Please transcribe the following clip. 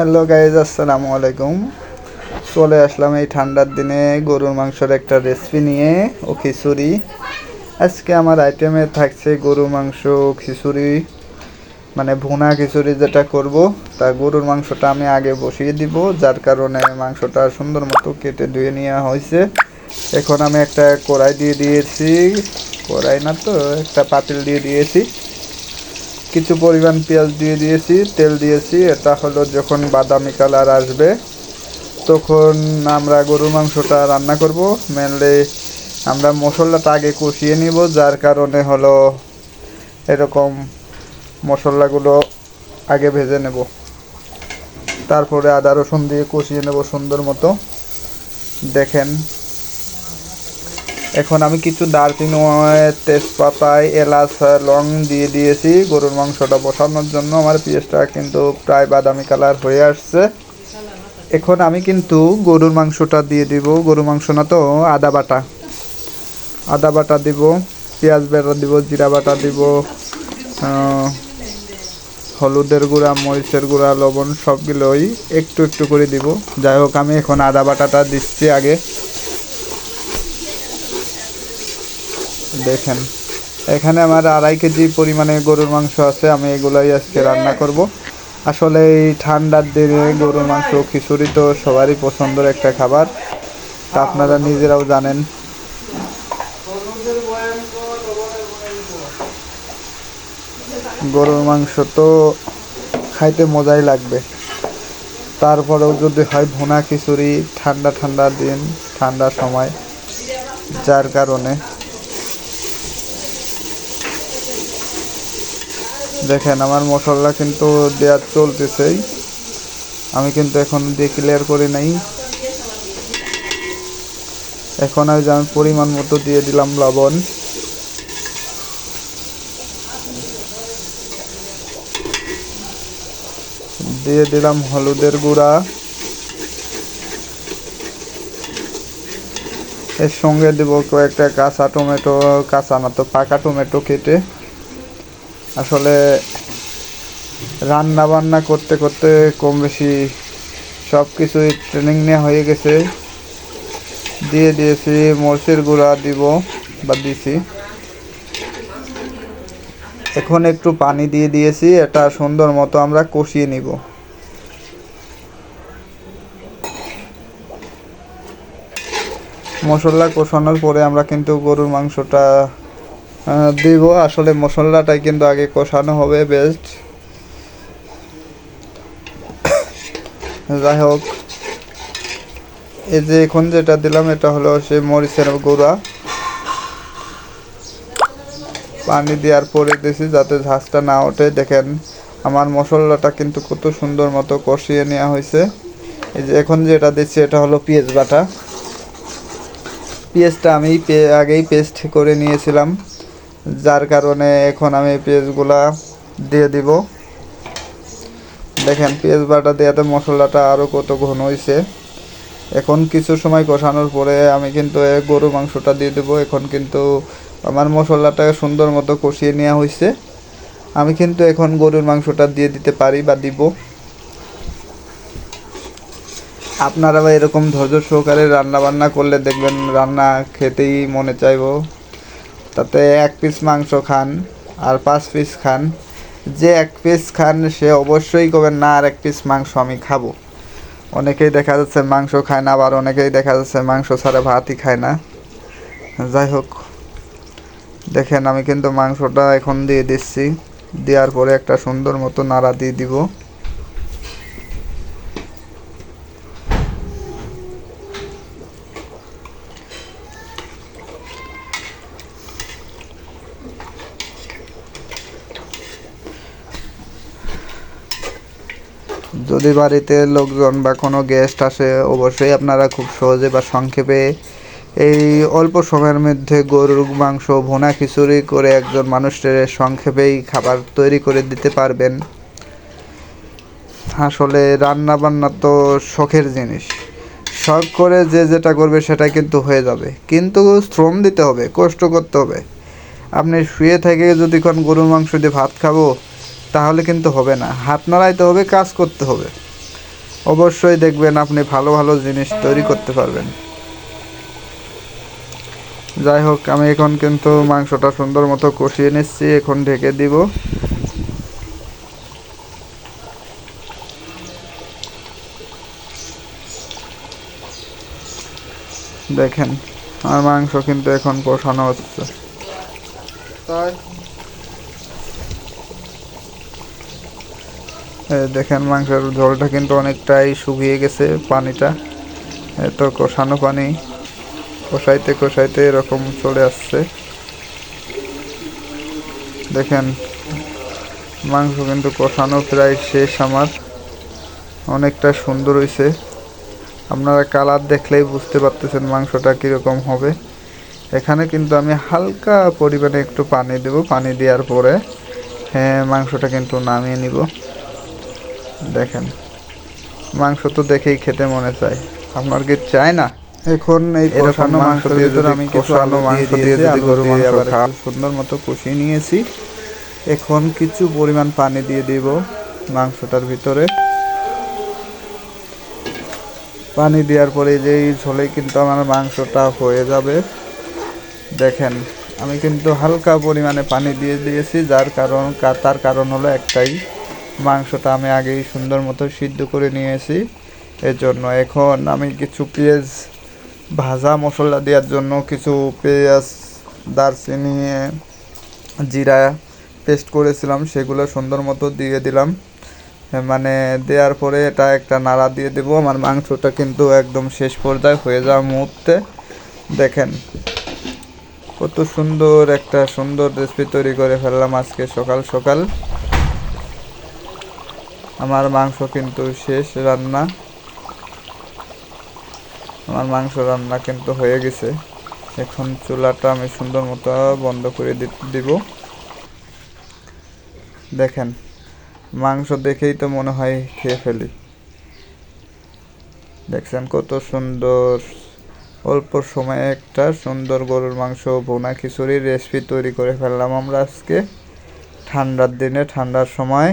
Hello guys আসসালামু আলাইকুম চলে আসলাম এই ঠান্ডার দিনে গরুর মাংসের একটা রেসিপি নিয়ে, ও খিচুড়ি। আজকে আমার আইটেমে থাকছে গরুর মাংস, খিচুড়ি মানে ভুনা খিচুড়ি যেটা করব। তা গরুর মাংসটা আমি আগে বসিয়ে দিব, যার কারণে মাংসটা সুন্দর মতো কেটে ধুয়ে নেওয়া হয়েছে। এখন আমি একটা কড়াই দিয়ে দিয়েছি। কড়াই না তো, একটা পাতিল দিয়ে দিয়েছি। কিছু পরিমাণ পেঁয়াজ দিয়ে দিয়েছি, তেল দিয়েছি। এটা হলো যখন বাদামি কালার আসবে, তখন আমরা গরুর মাংসটা রান্না করব। মেনলি আমরা মশলাটা আগে কষিয়ে নিব, যার কারণে হলো এরকম মশলাগুলো আগে ভেজে নেব। তারপরে আদা রসুন দিয়ে কষিয়ে নেব সুন্দর মতো। দেখেন এখন আমি কিছু দারচিনি তেজপাতায় এলাচ লং দিয়ে দিয়েছি। গরুর মাংসটা বসানোর জন্য আমার পেঁয়াজটা কিন্তু প্রায় বাদামি কালার হয়ে আসছে। এখন আমি কিন্তু গরুর মাংসটা দিয়ে দিব। গরুর মাংস না তো আদা বাটা। আদা বাটা দিব, পেঁয়াজ বাটা দিব, জিরা বাটা দিব হলুদের গুঁড়া, মরিচের গুঁড়া, লবণ সবগুলোই একটু একটু করে দিব। যাই হোক, আমি এখন আদা বাটাটা দিচ্ছি আগে। দেখেন। এখানে আমার আড়াই কেজি পরিমাণে গরুর মাংস আছে, আমি এগুলাই আজকে রান্না করব। আসলে এই ঠান্ডার দিনে গরুর মাংস, খিচুড়ি তো সবারই পছন্দের একটা খাবার। তা আপনারা নিজেরাও জানেন। গরুর মাংস তো খাইতে মজাই লাগবে। তারপরেও যদি হয় ভুনা খিচুড়ি, ঠান্ডা ঠান্ডা দিন ঠান্ডার সময়, যার কারণে। দেখেন, আমার মশলা কিন্তু দেওয়ার চলতেছেই। আমি কিন্তু এখন দিয়ে ক্লিয়ার করি নাই। এখন আমি যেমন পরিমাণ মতো দিয়ে দিলাম লবণ। দিয়ে দিলাম হলুদের গুঁড়া। এর সঙ্গে দেবো কয়েকটা কাঁচা টমেটো, কাঁচা না তো পাকা টমেটো কেটে। আসলে রান্না বান্না করতে করতে কম বেশি সব কিছুই ট্রেনিং নেওয়া হয়ে গেছে। দিয়ে দিয়েছি মরিচের গুঁড়া দিব বা দিছি। এখন একটু পানি দিয়ে দিয়েছি, এটা সুন্দর মতো আমরা কষিয়ে নিব। মশলা কষানোর পরে আমরা কিন্তু গরুর মাংসটা দিব। আসলে মশলাটাই কিন্তু আগে কষানো হবে বেস্ট যাই হোক, এই যে এখন যেটা দিলাম, এটা হলো সে মরিচের গুঁড়া। পানি দেওয়ার পরে দিয়েছি যাতে ঝাঁজটা না ওঠে। দেখেন, আমার মশলাটা কিন্তু কত সুন্দর মতো কষিয়ে নেওয়া হয়েছে। এই যে এখন যেটা দিচ্ছি, এটা হলো পেঁয়াজ বাটা। পেঁয়াজটা আমি আগেই পেস্ট করে নিয়েছিলাম। যার কারণে এখন আমি পেঁয়াজগুলা দিয়ে দিব। দেখেন, পেঁয়াজ বাটা দেওয়াতে মশলাটা আরও কত ঘন হয়েছে এখন কিছু সময় কষানোর পরে আমি কিন্তু গরু মাংসটা দিয়ে দেবো। এখন কিন্তু আমার মশলাটা সুন্দর মতো কষিয়ে নেওয়া হয়েছে আমি কিন্তু এখন গরুর মাংসটা দিয়ে দিতে পারি বা দিব। আপনারা এরকম ধৈর্য সহকারে রান্না বান্না করলে দেখবেন রান্না খেতেই মনে চাইব। তাতে এক পিস মাংস খান আর পাঁচ পিস খান। যে এক পিস খান, সে অবশ্যই করবেন না, আর এক পিস মাংস আমি খাব। অনেকেই দেখা যাচ্ছে মাংস খায় না, আবার অনেকেই দেখা যাচ্ছে মাংস ছাড়া ভাতই খায় না। যাই হোক, দেখেন, আমি কিন্তু মাংসটা এখন দিয়ে দিচ্ছি। দেওয়ার পরে একটা সুন্দর মতো নাড়া দিয়ে দিব। যদি বাড়িতে লোকজন বা কোনো গেস্ট আসে, অবশ্যই আপনারা খুব সহজে বা সংক্ষেপে এই অল্প সময়ের মধ্যে গরুর মাংস, ভুনা খিচুড়ি করে একজন মানুষের সংক্ষেপেই খাবার তৈরি করে দিতে পারবেন। আসলে রান্না বান্না তো শখের জিনিস। শখ করে যে যেটা করবে সেটা কিন্তু হয়ে যাবে। কিন্তু শ্রম দিতে হবে, কষ্ট করতে হবে। আপনি শুয়ে থেকে যদি কোন গরুর মাংস দিয়ে ভাত খাব তাহলে কিন্তু হবে না। হাত নাড়াইতে হবে, কাজ করতে হবে। অবশ্যই দেখবেন আপনি ভালো ভালো জিনিস তৈরি করতে পারবেন। যাই হোক, আমি এখন কিন্তু মাংসটা সুন্দর মতো কষিয়ে নিচ্ছি, এখন ঢেকে দিব। দেখেন আর মাংস কিন্তু এখন কষানো হচ্ছে। তাই? দেখেন মাংসের ঝোলটা কিন্তু অনেকটাই শুকিয়ে গেছে পানিটা। এত কষানো পানি। কষাইতে কষাইতে এরকম চলে আসছে। দেখেন, মাংস কিন্তু কষানো প্রায় শেষ আমার। অনেকটা সুন্দর হয়েছে আপনারা কালার দেখলেই বুঝতে পারতেছেন মাংসটা কীরকম হবে। এখানে কিন্তু আমি হালকা পরিমাণে একটু পানি দেব। পানি দেওয়ার পরে হ্যাঁ মাংসটা কিন্তু নামিয়ে নিব। দেখেন মাংস তো দেখেই খেতে মনে চায়। আপনার কি চায় না? এখন এই কষানো মাংস দিয়ে ভিতরে আমি আলু মাংস দিয়ে যদি গরু মাংস খাওয়া সুন্দর মতো কষিয়ে নিয়েছি। এখন কিছু পরিমাণ পানি দিয়ে দিব মাংসটার ভিতরে। পানি দেওয়ার পরে যেই ঝোলে কিন্তু আমার মাংসটা হয়ে যাবে। দেখেন আমি কিন্তু হালকা পরিমাণে পানি দিয়ে দিয়েছি যার কারণ তার কারণ হলো একটাই। মাংসটা আমি আগেই সুন্দর মতো সিদ্ধ করে নিয়েছি। এর জন্য এখন আমি কিছু পেঁয়াজ, ভাজা মশলা দেওয়ার জন্য কিছু পেঁয়াজ, দারচিনি, জিরা পেস্ট করেছিলাম, সেগুলো সুন্দর মতো দিয়ে দিলাম। মানে দেওয়ার পরে এটা একটা নাড়া দিয়ে দেবো। আমার মাংসটা কিন্তু একদম শেষ পর্যায়ে হয়ে যাওয়ার মুহূর্তে। দেখেন, কত সুন্দর একটা সুন্দর রেসিপি তৈরি করে ফেললাম আজকে সকাল সকাল। আমার মাংস কিন্তু শেষ রান্না। আমার মাংস রান্না কিন্তু হয়ে গেছে। এখন চুলাটা আমি সুন্দর মতো বন্ধ করে দিব। দেখেন, মাংস দেখেই তো মনে হয় খেয়ে ফেলি। দেখছেন কত সুন্দর, অল্প সময়ে একটা সুন্দর গরুর মাংস বোনা খিচুড়ির রেসিপি তৈরি করে ফেললাম আমরা আজকে। ঠান্ডার দিনে, ঠান্ডার সময়।